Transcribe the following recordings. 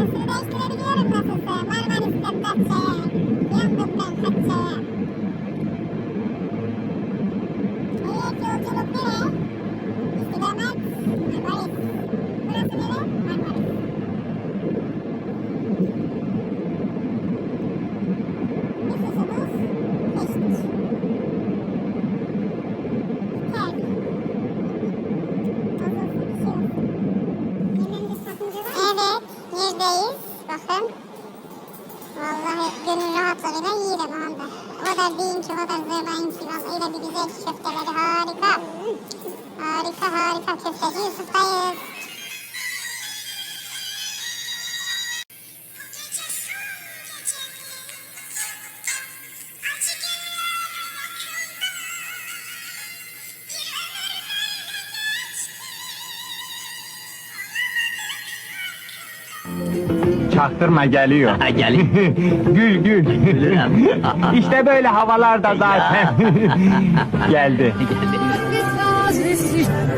Markasını değiştirebiliyorum nasılsa. Marmaris'ten Datça'ya. Yandım ben Hatça'ya. Evet yolculuk nereye? İstikamet Marmaris. Burası nere? Marmaris. Nüfusumuz eşit. Terk. Evet, yerdeyiz. Bakın. Vallahi gönül rahatlığıyla yiyelim anda. O kadar deyin ki, o kadar zırlayın ki. Vallahi öyle bir güzel köfteleri harika. Harika harika köfteci Yusuf'tayız. Çaktırma geliyor. Ha, gül gül. İşte böyle havalarda zaten. Geldi. जिस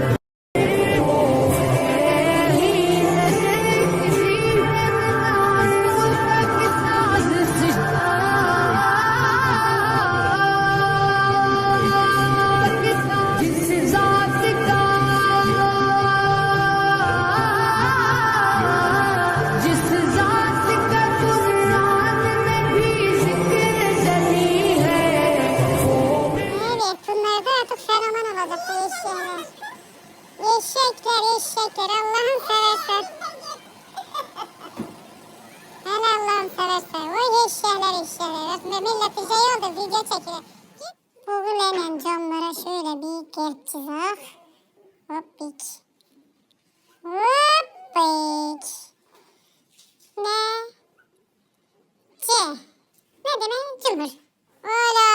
Aslında millet şey oldu, video çekiyor. Google'nen camlara şöyle bir çizak. Hoppik. Hoppik. Ne? C. Ne demek? Cımbır. Ola!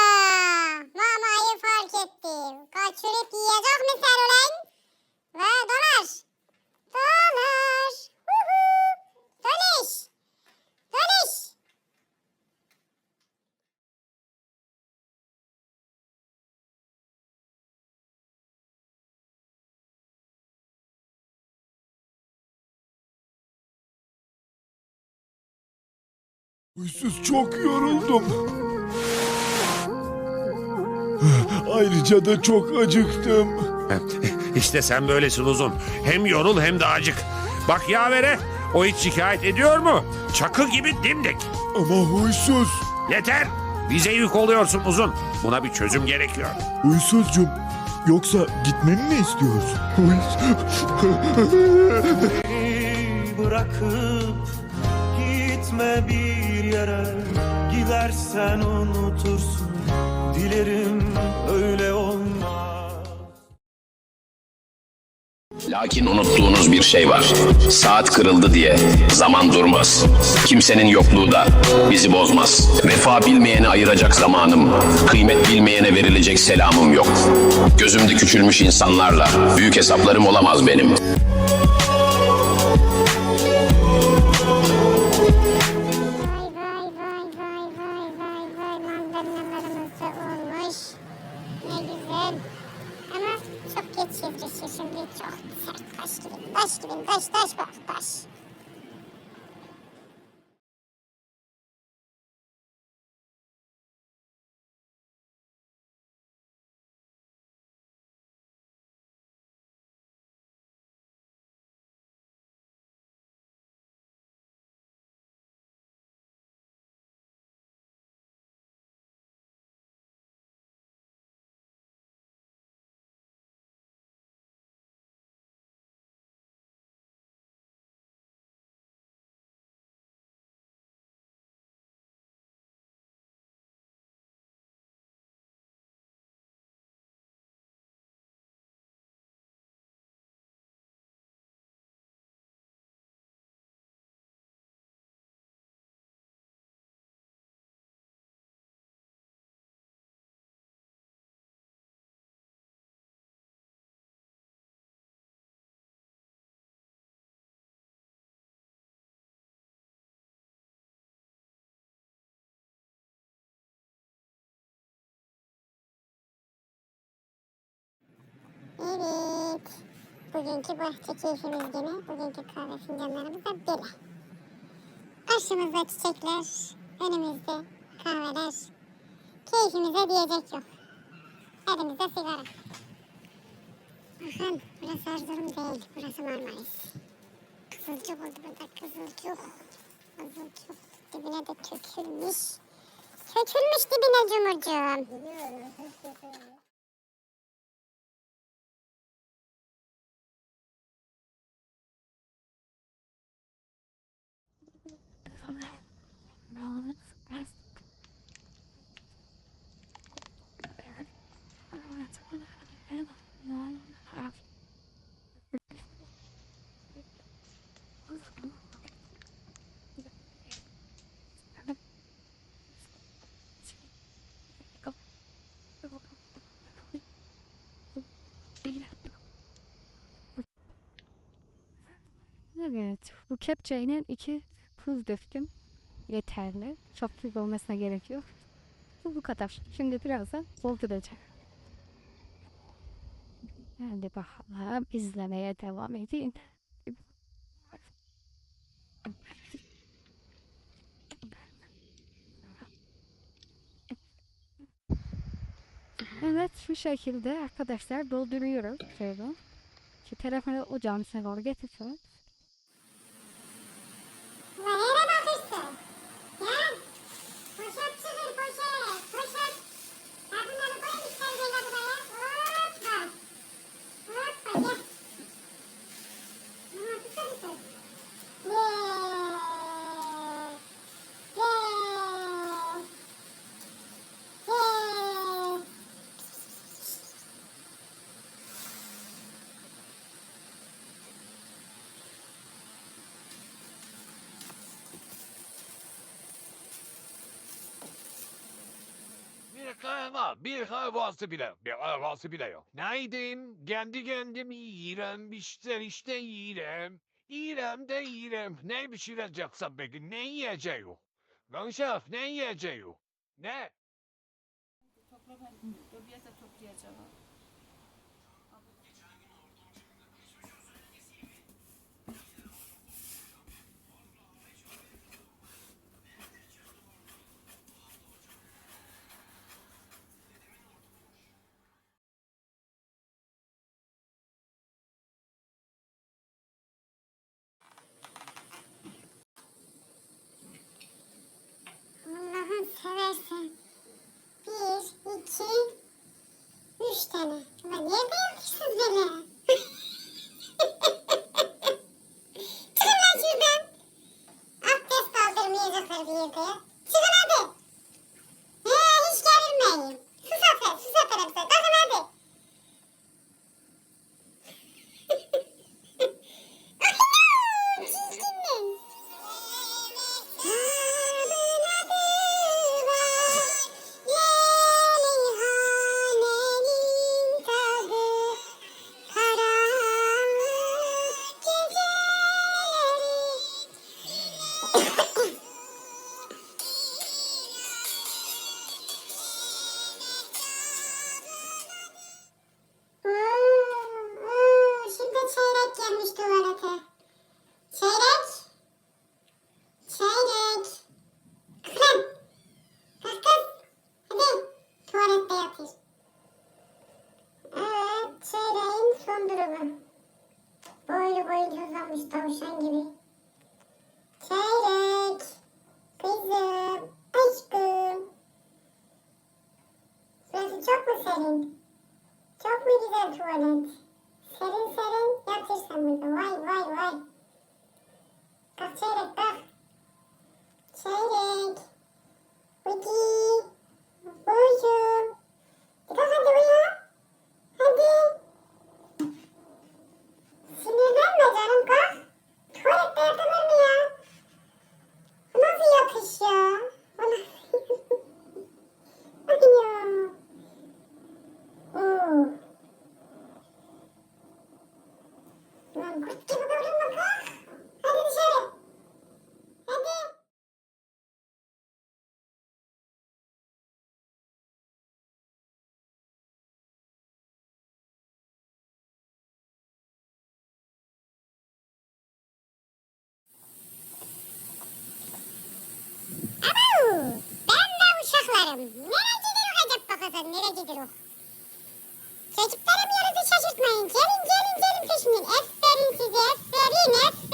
Mamayı fark ettim. Kaçırıp yiyecek mi sen ulan? Ve dolar. Huysuz çok yoruldum. Ayrıca da çok acıktım. İşte sen böylesin uzun. Hem yorul hem de acık. Bak yavere o hiç şikayet ediyor mu? Çakı gibi dimdik. Ama huysuz. Yeter. Bize yük oluyorsun uzun. Buna bir çözüm gerekiyor. Huysuzcum. Yoksa gitmemi mi istiyorsun? Huysuz. bırakıp gitme bir yere gidersen unutursun dilerim öyle Lakin unuttuğunuz bir şey var. Saat kırıldı diye zaman durmaz. Kimsenin yokluğu da bizi bozmaz. Vefa bilmeyene ayıracak zamanım, kıymet bilmeyene verilecek selamım yok. Gözümde küçülmüş insanlarla büyük hesaplarım olamaz benim. Evet. Bugünkü bahçe keyfimiz gene. Bugünkü kahve fincanlarımız da böyle. Karşımızda çiçekler, önümüzde kahveler. Keyfimize diyecek yok. Elimizde sigara. Bakın burası Erzurum değil, burası Marmaris. Kızılcık oldu burada, kızılcık. Kızılcık dibine de tökülmüş. Tökülmüş dibine cumurcuğum. elements rest. Prepared. Elements will have an of. Evet, bu kepçeyle iki döktüm. Yeterli. Çok tuz olmasına gerek yok. Bu bu kadar. Şimdi birazdan dolduracağım. Hadi bakalım izlemeye devam edin. Evet şu şekilde arkadaşlar dolduruyorum. Şöyle. Şu telefonu ocağın içine doğru getirsin. Bir kahvası bile, bir kahvası bile yok. Neydim? Kendi kendimi yiyirem, işte işte yiyirem. Yiyirem de yiyirem. Ne pişireceksem peki, ne yiyeceğim? Lan şef, ne yiyeceğim? Ne? Allah'ın seversen. Bir, iki, üç tane. Ulan nerede yapmışsınız beni? Burası çok mu serin? Çok mu güzel tuvalet? Serin serin yatırsan burada. Vay vay vay. Kalk çeyrek kalk. Çeyrek. Hadi. Uyuyorum. Kalk hadi uyu. Hadi. Sinirlenme canım kalk. Tuvalette yatılır mı ya? Bu nasıl yatış ya? Bu nasıl... Hadi ya. Oo. Lan kurt gibi davranma kalk. Nereye gidiyor acaba bakalım nereye gidiyor? Çocuklarım yarısı şaşırtmayın. Gelin gelin gelin peşinden. Aferin size aferin aferin.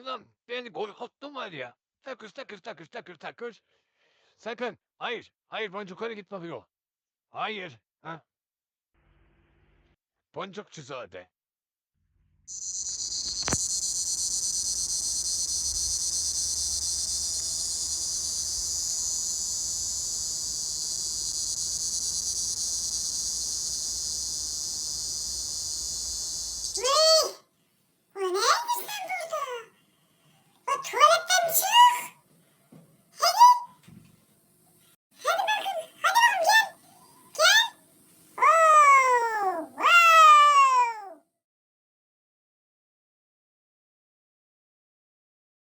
Ulan beni korkuttun var ya. Takır takır takır takır takır. Sakın. Hayır. Hayır boncuklara gitme diyor. Hayır. Ha? Boncukçuzade.